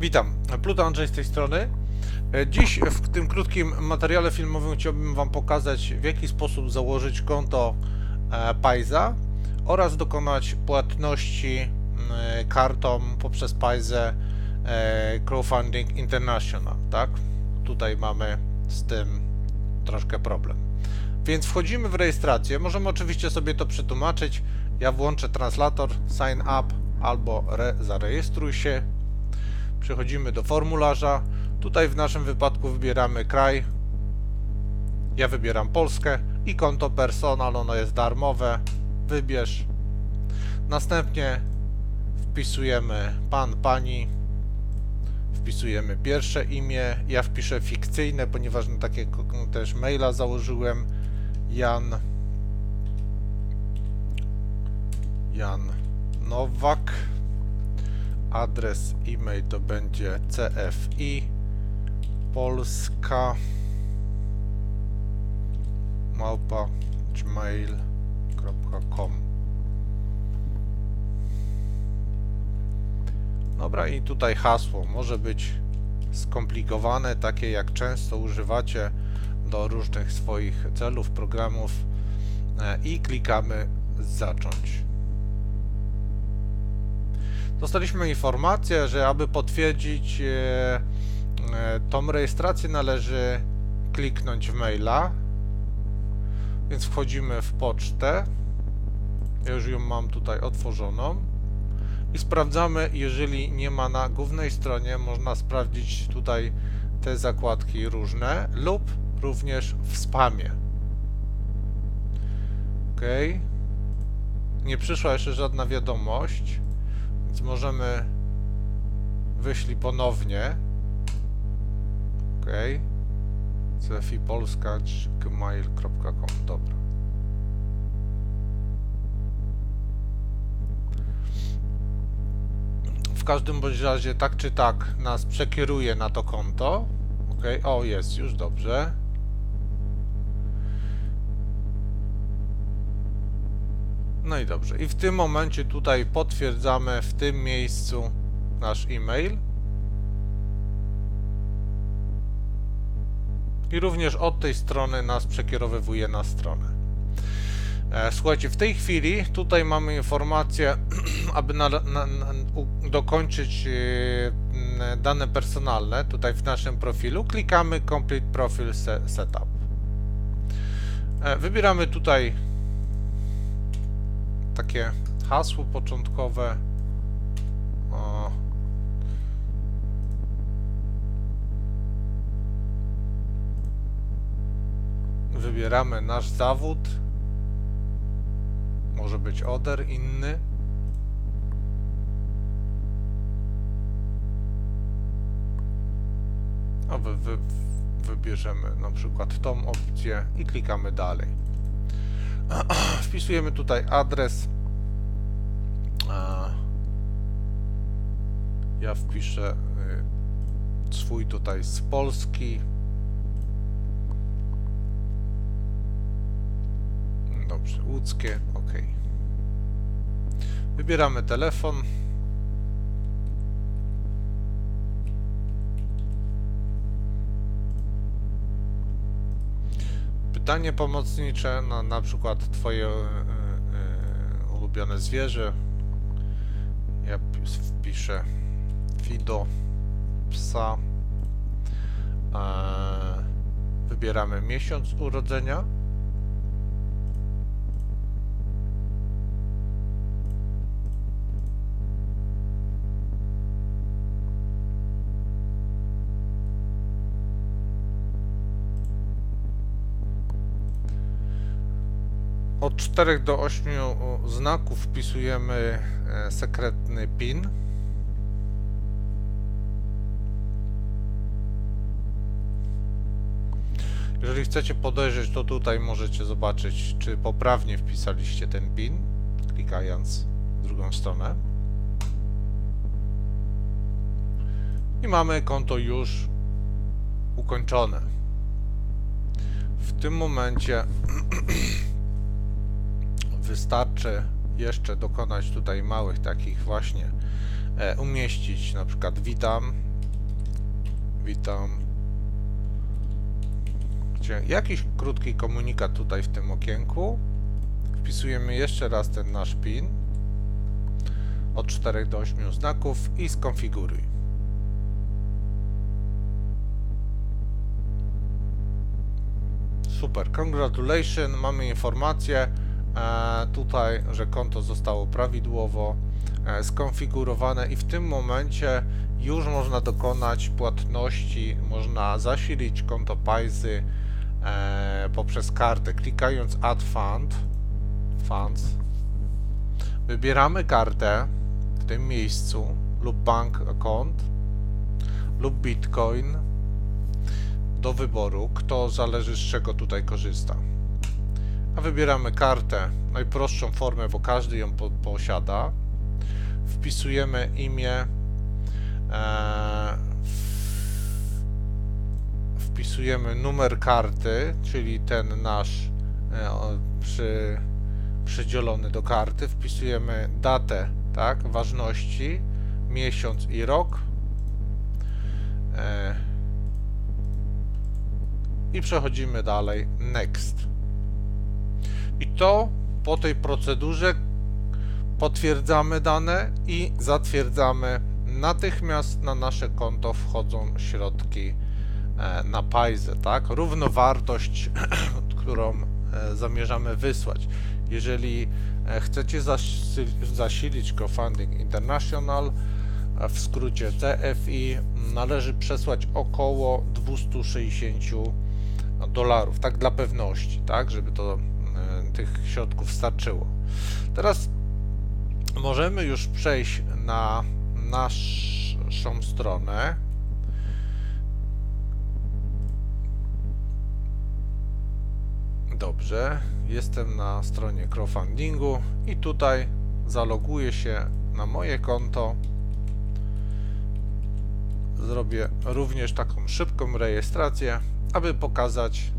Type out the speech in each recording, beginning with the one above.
Witam, Pluto Andrzej z tej strony. E, Dziś w tym krótkim materiale filmowym chciałbym Wam pokazać w jaki sposób założyć konto e, Paiza oraz dokonać płatności m, kartą poprzez Paizę e, Crowdfunding International, tak? Tutaj mamy z tym troszkę problem. Więc wchodzimy w rejestrację. Możemy oczywiście sobie to przetłumaczyć. Ja włączę translator, sign up albo re, zarejestruj się. Przechodzimy do formularza. Tutaj w naszym wypadku wybieramy kraj. Ja wybieram Polskę i konto personal, ono jest darmowe. Wybierz. Następnie wpisujemy pan, pani. Wpisujemy pierwsze imię. Ja wpiszę fikcyjne, ponieważ na takie też maila założyłem. Jan. Jan Nowak. Adres e-mail to będzie cfi polska małpa gmail.com Dobra i tutaj hasło może być skomplikowane, takie jak często używacie do różnych swoich celów, programów e, i klikamy zacząć. Dostaliśmy informację, że aby potwierdzić e, e, tą rejestrację należy kliknąć w maila. Więc wchodzimy w pocztę. Ja już ją mam tutaj otworzoną. I sprawdzamy, jeżeli nie ma na głównej stronie, można sprawdzić tutaj te zakładki różne lub również w spamie. Ok. Nie przyszła jeszcze żadna wiadomość. Więc możemy wyślij ponownie. Ok. cfipolska.gmail.com Dobra. W każdym bądź razie tak czy tak nas przekieruje na to konto. Ok, o jest już dobrze. No i dobrze. I w tym momencie tutaj potwierdzamy w tym miejscu nasz e-mail. I również od tej strony nas przekierowywuje na stronę. E, Słuchajcie, w tej chwili tutaj mamy informację, aby na, na, na, dokończyć e, dane personalne tutaj w naszym profilu, klikamy Complete Profile se, Setup. E, Wybieramy tutaj takie hasło początkowe. O. Wybieramy nasz zawód. Może być oder inny. A wy, wy, wybierzemy na przykład tą opcję i klikamy dalej. Wpisujemy tutaj adres. Ja wpiszę y, swój tutaj z Polski. Dobrze, łódzkie, ok. Wybieramy telefon. Pytanie pomocnicze, no, na przykład twoje e, e, ulubione zwierzę. Ja pi- wpiszę Fido, psa. E, wybieramy miesiąc urodzenia. Od 4 do 8 znaków wpisujemy e, sekretny PIN. Jeżeli chcecie podejrzeć, to tutaj możecie zobaczyć, czy poprawnie wpisaliście ten PIN, klikając w drugą stronę. I mamy konto już ukończone. W tym momencie wystarczy jeszcze dokonać tutaj małych takich właśnie e, umieścić na przykład witam, witam, jakiś krótki komunikat tutaj w tym okienku, wpisujemy jeszcze raz ten nasz PIN. Od 4 do 8 znaków i skonfiguruj. Super, congratulations, mamy informację tutaj, że konto zostało prawidłowo e, skonfigurowane i w tym momencie już można dokonać płatności, można zasilić konto Pajzy e, poprzez kartę, klikając Add Fund, Funds, wybieramy kartę w tym miejscu lub bank account lub Bitcoin do wyboru, kto zależy z czego tutaj korzysta. A wybieramy kartę, najprostszą formę, bo każdy ją po posiada. Wpisujemy imię, e, wpisujemy numer karty, czyli ten nasz e, przy, przydzielony do karty, wpisujemy datę, tak, ważności, miesiąc i rok. E, i przechodzimy dalej next. I to po tej procedurze potwierdzamy dane i zatwierdzamy natychmiast na nasze konto wchodzą środki e, na Pajzę, tak? Równowartość, którą e, zamierzamy wysłać. Jeżeli e, chcecie zasi- zasilić Crowdfunding International, w skrócie CFI, należy przesłać około 260 dolarów, tak dla pewności, tak, żeby to e, tych środków starczyło. Teraz możemy już przejść na naszą stronę. Dobrze, jestem na stronie crowdfundingu i tutaj zaloguję się na moje konto. Zrobię również taką szybką rejestrację, aby pokazać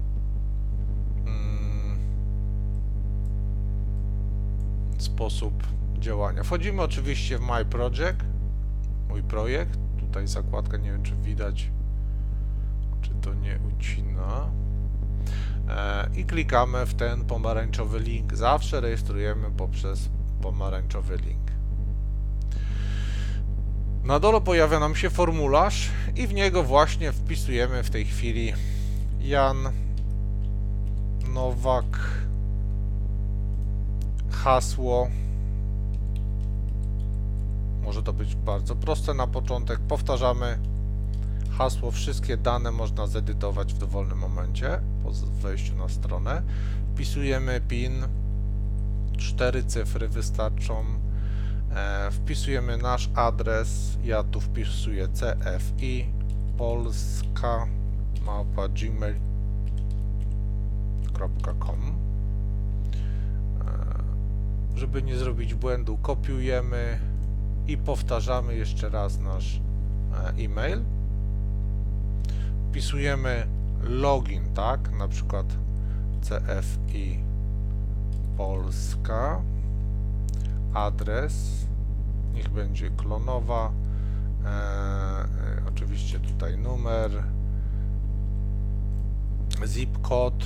sposób działania. Wchodzimy oczywiście w My Project, mój projekt. Tutaj zakładka, nie wiem czy widać, czy to nie ucina. E, I klikamy w ten pomarańczowy link. Zawsze rejestrujemy poprzez pomarańczowy link. Na dole pojawia nam się formularz i w niego właśnie wpisujemy w tej chwili Jan Nowak hasło. Może to być bardzo proste na początek. Powtarzamy hasło. Wszystkie dane można zedytować w dowolnym momencie po wejściu na stronę. Wpisujemy PIN. Cztery cyfry wystarczą. E, wpisujemy nasz adres. Ja tu wpisuję CFI Polska małpa gmail.com Żeby nie zrobić błędu, kopiujemy i powtarzamy jeszcze raz nasz e, e-mail. Wpisujemy login, tak? Na przykład CFI Polska. Adres. Niech będzie klonowa. E, e, oczywiście tutaj numer. Zip kod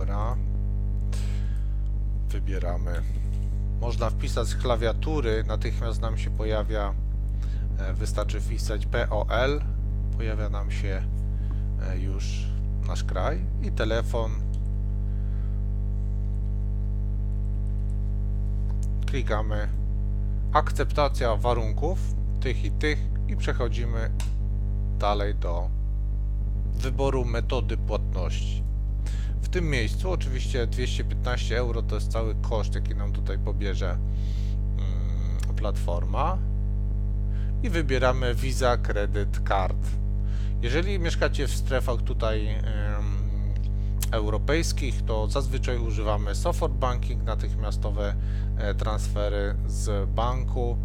dobra. Wybieramy. Można wpisać z klawiatury natychmiast nam się pojawia e, wystarczy wpisać POL pojawia nam się e, już nasz kraj i telefon. Klikamy. Akceptacja warunków tych i tych i przechodzimy dalej do wyboru metody płatności. Tym miejscu oczywiście 215 euro to jest cały koszt jaki nam tutaj pobierze mm, platforma i wybieramy Visa Credit Card. Jeżeli mieszkacie w strefach tutaj europejskich, to zazwyczaj używamy software banking, natychmiastowe e, transfery z banku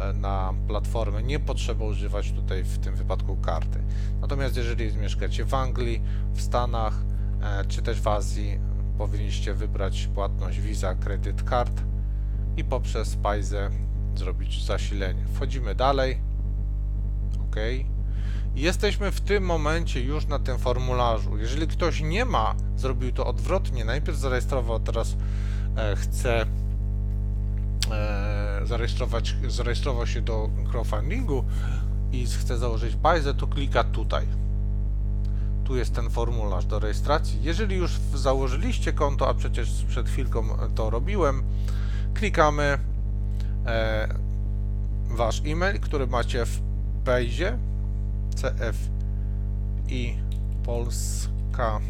e, na platformę. Nie potrzeba używać tutaj w tym wypadku karty. Natomiast jeżeli mieszkacie w Anglii, w Stanach czy też w Azji, powinniście wybrać płatność Visa Credit Card i poprzez Pajzę zrobić zasilenie. Wchodzimy dalej. OK. Jesteśmy w tym momencie już na tym formularzu. Jeżeli ktoś nie ma, zrobił to odwrotnie, najpierw zarejestrował, teraz e, chce e, zarejestrować, zarejestrował się do crowdfundingu i chce założyć Pajzę, to klika tutaj. Tu jest ten formularz do rejestracji. Jeżeli już założyliście konto, a przecież przed chwilką to robiłem, klikamy e, wasz e-mail, który macie w Pejzie cf i polska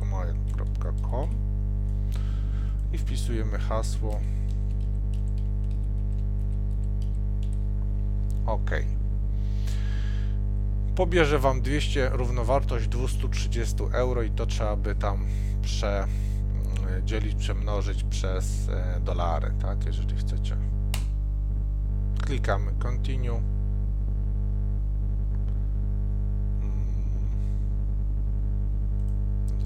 gmail.com i wpisujemy hasło OK. Pobierze Wam 200 równowartość 230 euro i to trzeba by tam przedzielić, przemnożyć przez e, dolary, tak, jeżeli chcecie. Klikamy Continue. Mm.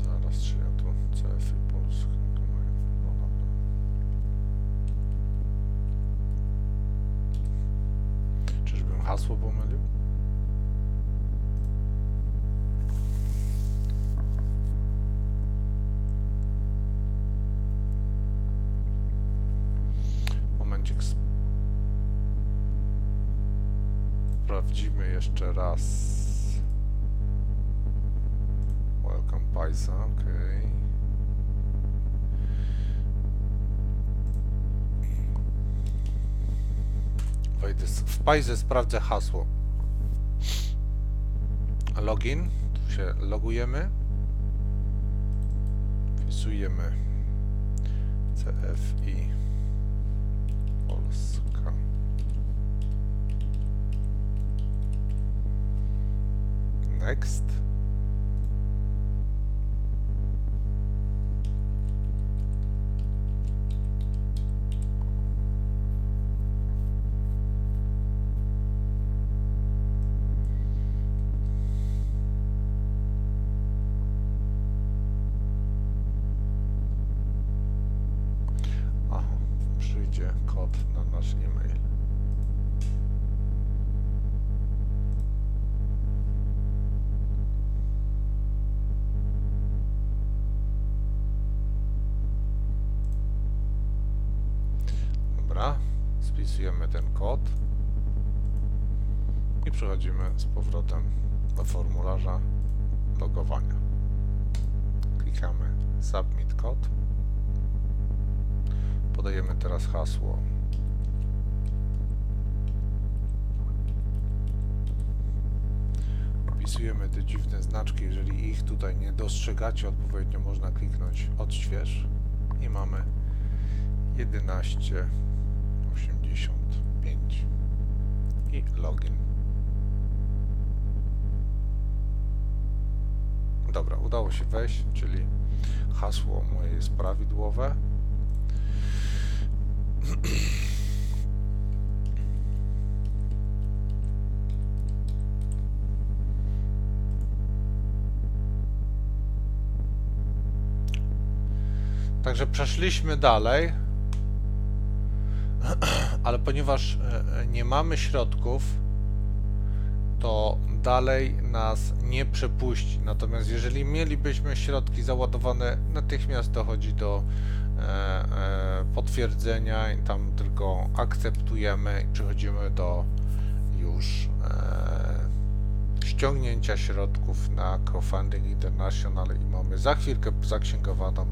Zaraz, czy ja tu CF. Czyżbym hasło pomylił? Wejdę w Paize sprawdzę hasło. Login, tu się logujemy. Wpisujemy CFI Polska. Next. Kod na nasz e-mail. Dobra, spisujemy ten kod i przechodzimy z powrotem do formularza logowania. Klikamy Submit Code. Podajemy teraz hasło. Wpisujemy te dziwne znaczki. Jeżeli ich tutaj nie dostrzegacie odpowiednio, można kliknąć odśwież i mamy 1185 i login. Dobra, udało się wejść, czyli hasło moje jest prawidłowe. Także przeszliśmy dalej, ale ponieważ e, e, nie mamy środków, to dalej nas nie przepuści. Natomiast jeżeli mielibyśmy środki załadowane, natychmiast dochodzi do potwierdzenia i tam tylko akceptujemy i przechodzimy do już e, ściągnięcia środków na Crowdfunding International i mamy za chwilkę zaksięgowaną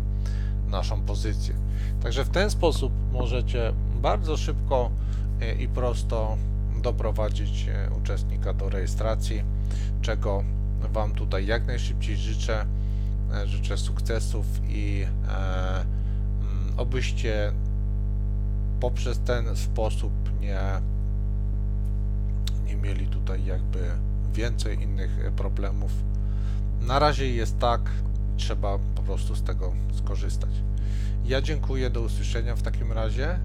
naszą pozycję. Także w ten sposób możecie bardzo szybko e, i prosto doprowadzić e, uczestnika do rejestracji, czego Wam tutaj jak najszybciej życzę. E, Życzę sukcesów i e, obyście poprzez ten sposób nie, nie mieli tutaj jakby więcej innych e, problemów. Na razie jest tak, trzeba po prostu z tego skorzystać. Ja dziękuję, do usłyszenia w takim razie.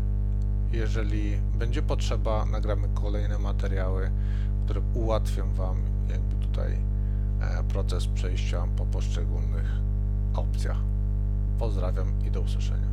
Jeżeli będzie potrzeba, nagramy kolejne materiały, które ułatwią Wam jakby tutaj e, proces przejścia po poszczególnych opcja. Pozdrawiam i do usłyszenia.